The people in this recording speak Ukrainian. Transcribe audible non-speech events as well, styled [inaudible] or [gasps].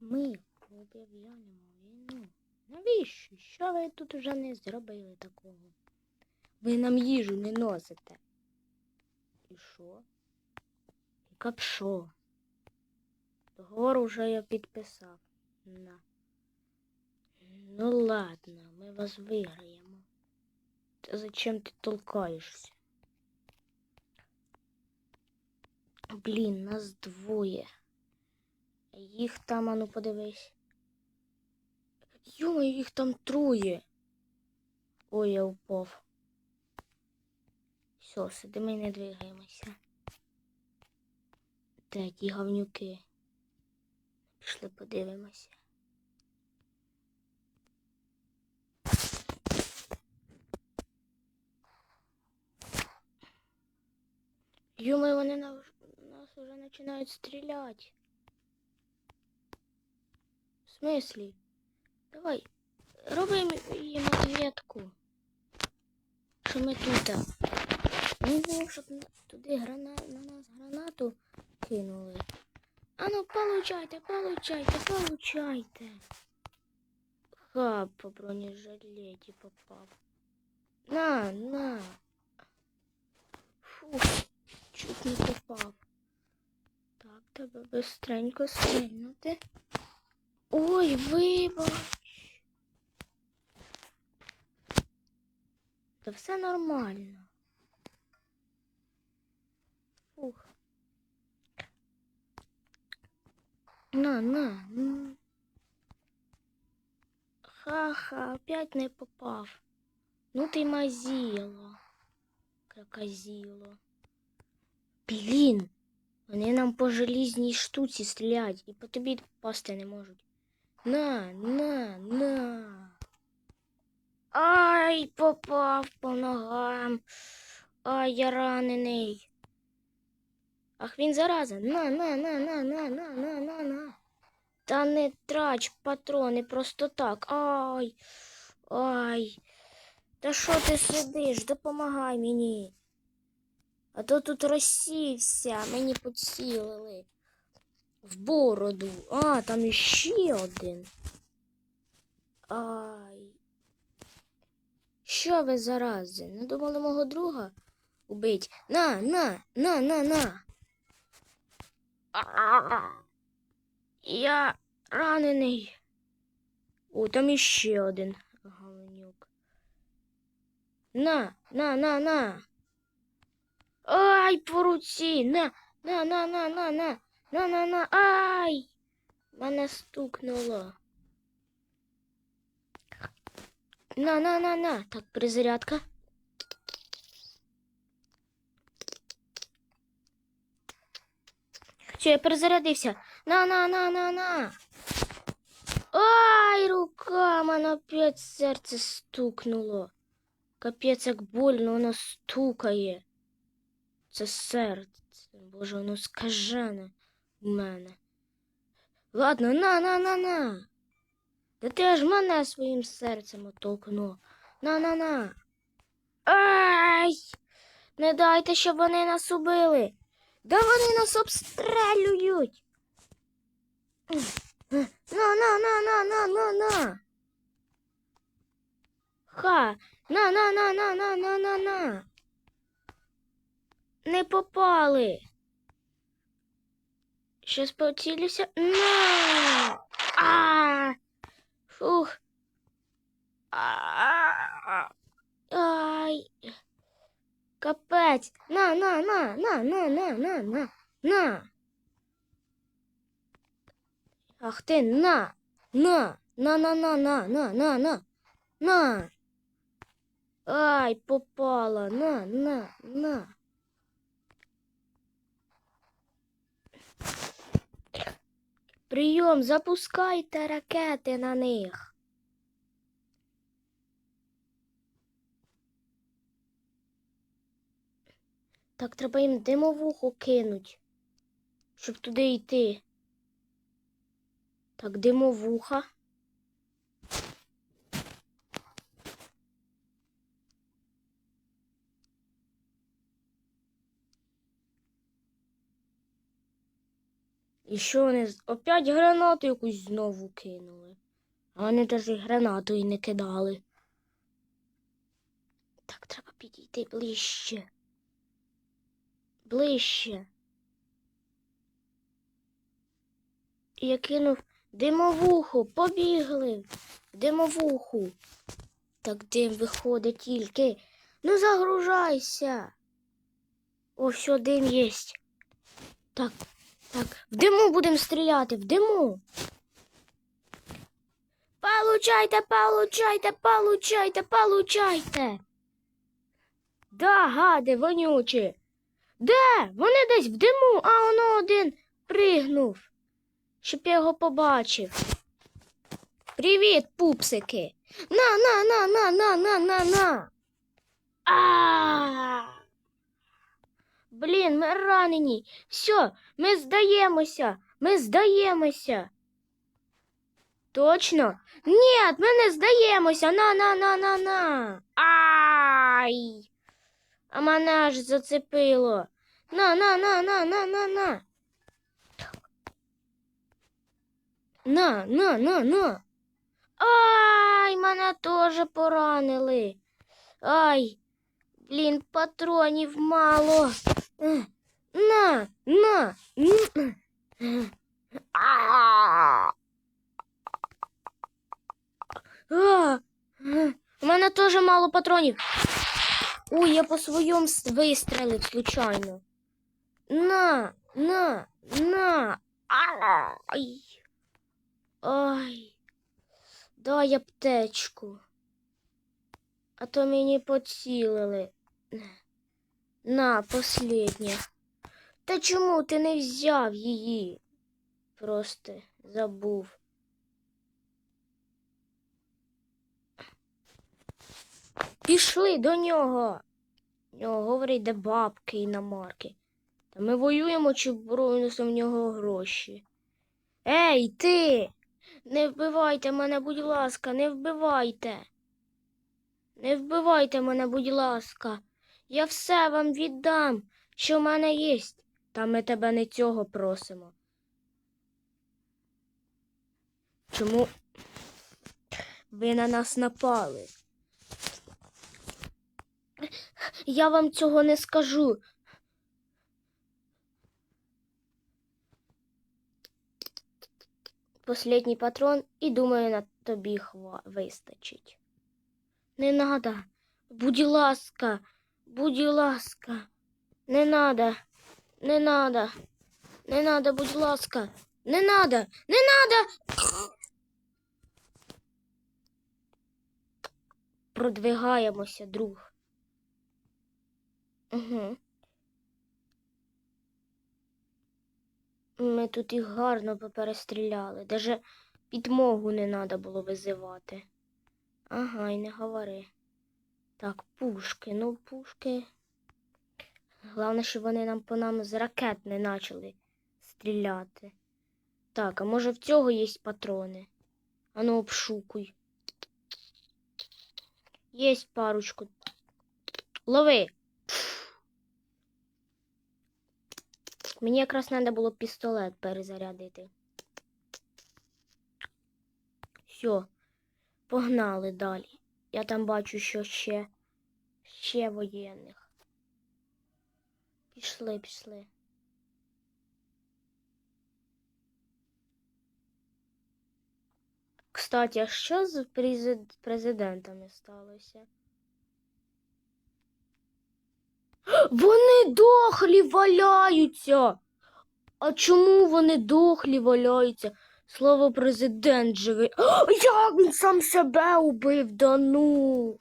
Ми об'являємо війну. Навіщо? Що ви тут вже не зробили такого? Ви нам їжу не носите. І що? І капшо. Договор уже я підписав. На. Ну ладно, ми вас виграємо. Та зачем ти толкаєшся? Блін, нас двоє. Їх там, ану подивись. Йома, їх там троє. Ой, я упав. Все, сидимо і не двигаємося. Де ті гавнюки? Пішли подивимося. Йома, вони на нас уже починають стріляти. В? Давай, робимо їм ответку. Що ми тут? Не знаю, щоб туди грана... на нас гранату кинули. А ну, получайте, получайте, получайте. Ха, по бронежилеті попав. На, на. Фух, чуть не попав. Так, треба быстренько стрільнути. Ой, вибач. Та все нормально. Ух. На, на. Ха-ха, опять не попав. Ну ти мазіло. Крокозіло. Блін. Вони нам по желізній штуці стрілять і по тобі попасти не можуть. На, на, на. Ай, попав по ногам. Ай, я ранений. Ах, він зараза. На, на, на, на, на, на, на, на, на. Та не трач патрони просто так. Ай. Ай. Та що ти сидиш? Допомагай мені. А то тут розсівся, мені поцілили. В бороду. А, там іще один. Ай. Що ви зарази? Не думали мого друга убить? На, на, на, на, на. Я ранений. О, там іще один говнюк. На, на, на, на. Ай, по руці. На, на, на, на, на, на, на, на, на. Ай. Мене стукнуло. На, на, на, на. Так, перезарядка. Все, я перезарядився. На, на, на, на, на. Ай, рука, мене опять серце стукнуло. Капець, як больно воно стукає. Це серце. Боже, воно скажене мене. Ладно, на, на, на, на. Да ти аж мене своїм серцем оттолкнув. На на на. Ай! Не дайте, щоб вони нас убили. Да вони нас обстрелюють. На на на на на на на. Ха! На на на на на на на на. Не попали. Сейчас поцілюся. На! А! Фух. Ай. Капець. На, на, на, на, на, на, на, на. На. Ах ти, на. На. На, на, на, на, на, на, на. На. Ай, попала. На, на, на. Прийом, запускайте ракети на них. Так, треба їм димовуху кинуть, щоб туди йти. Так, димовуха. І що вони опять гранату якусь знову кинули. А вони навіть гранату і не кидали. Так, треба підійти ближче. Ближче. І я кинув димовуху, побігли. Димовуху. Так дим виходить тільки. Ну загружайся. О, все, дим єсть. Так, так, в диму будемо стріляти, в диму. Получайте, получайте, получайте, получайте. Да, гади, вонючі. Де? Вони десь в диму, а воно один пригнув, щоб я його побачив. Привіт, пупсики. На, на, на, на, на, на, на, на. А. Блін, ми ранені. Все, ми здаємося. Ми здаємося. Точно? Ні, ми не здаємося. На, на, на, на, на. Ай. А мене аж зацепило. На, на, на, на, на, на, на. На, на, на, на. Ай, мене теж поранили. Ай, блін, патронів мало. На, на, н-. А. А, е, У мене теж мало патронів. Ой, я по своєму вистрелив случайно. На, на, на. Ай. Ай. Дай аптечку. А то мені поцілили. На, последнє. Та чому ти не взяв її? Просто забув. Пішли до нього. В нього говорить, де бабки і намарки. Та ми воюємо чи бронюся в нього гроші. Ей, ти! Не вбивайте мене, будь ласка, не вбивайте. Не вбивайте мене, будь ласка. Я все вам віддам, що в мене є. Та ми тебе не цього просимо. Чому ви на нас напали? Я вам цього не скажу. Последній патрон і думаю, на тобі хва вистачить. Не надо. Будь ласка, будь ласка. Не надо. Не надо. Не надо, будь ласка. Не надо. Не надо. Продвигаємося, друг. Угу. Ми тут їх гарно поперестріляли. Даже підмогу не треба було визивати. Ага, і не говори. Так, пушки, ну пушки. Головне, щоб вони нам по нам з ракет не почали стріляти. Так, а може в цього є патрони? Ану, обшукуй. Єсть парочку. Лови. Мені якраз треба було пістолет перезарядити. Все, погнали далі. Я там бачу, що ще, ще воєнних. Пішли, пішли. Кстати, а що з президентами сталося? Вони дохлі валяються. А чому вони дохлі валяються? Слово президент живий. [gasps] Як він сам себе убив, да ну.